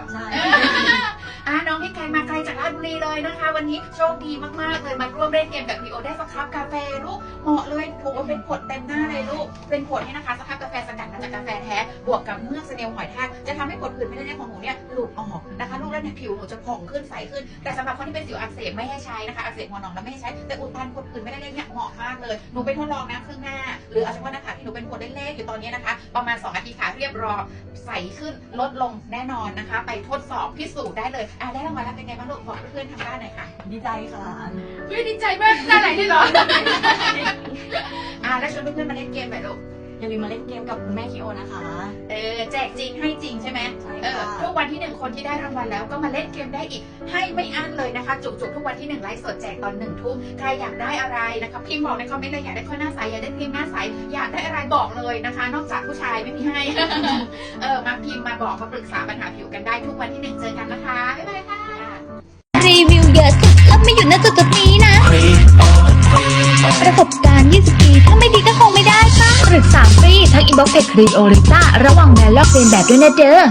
แล้วใช่อะน้องพี่ไก่มาไกลจากราชบุรีเลยนะคะ วันนี้โชคดีมากๆเลยมาร่วมเล่นเกมกับพี่โอได้สักคัพกาแฟลูกเหมาะเลยโอ้เป็นขวดเต็มหน้าเลยลูกเป็นขวดนี่นะคะสักคัพกาแฟสกัดมาจากกาแฟแท้บวกกับเมือกเสนลหอยทากจะทำให้ขวดผื่นไม่ได้ของหนูเนี่ยหลุดออกนะคะลูกแล้วเนี่ยผิวหนูจะผ่องขึ้นใสขึ้น แต่สำหรับคนที่เป็นสิวอักเสบไม่ให้ใช้นะคะอักเสบหัวหนองแล้วไม่ให้ใช้ แต่อุดตันขวดผื่นไม่ได้เนี่ยเหมาะมากเลยหนูไปทดลองนะครึ่งหน้า หรือเอาเฉพาะนะคะที่หนูเป็นขวดเล็กๆอยู่ตอนนี้นะคะ ประมาณ2อาทิตย์ค่ะเรียบร้อย ใสขึ้นลดลงแน่นอนนะคะ ไปทดสอบพิสูจน์ได้เลยอะได้รางวัลแล้วเป็นไงบ้างลูกบอกเพื่อนๆทางบ้านหน่อยค่ะดีใจค่ะเฮ้ยดีใจมากหน้าไหนได้หรออะแล้วชวนเพื่อนๆมาเล่นเกมหน่อยลูก อย่าลืมมาเล่นเกมกับคุณแม่คิโอนะคะ เออแจกจริงให้จริงใช่ไหมใช่เออค่ะทุกวันที่หนึ่งคนที่ได้รางวัลแล้วก็มาเล่นเกมได้อีก ให้ไม่อั้นเลยนะคะจุกๆทุกวันที่หนึ่งไลฟ์สดแจกตอนหนึ่งทุ่มใครอยากได้อะไรนะคะพิมพ์บอกในคอมเมนต์เลยอยากได้ข้อหน้าใสอยากได้ครีมหน้าใสอยากได้อะไรบอกเลยนะคะ นอกจากผู้ชายไม่มีให้ เออมาพิมพ์มาบอกมาปรึกษาปัญหาผิวกันได้ทุกวันที่หนึ่งเจอกัน อินบ็อกซ์เพจครีโอริต้าระวังแบรนลอกเลียนแบบด้วยนะเด้อ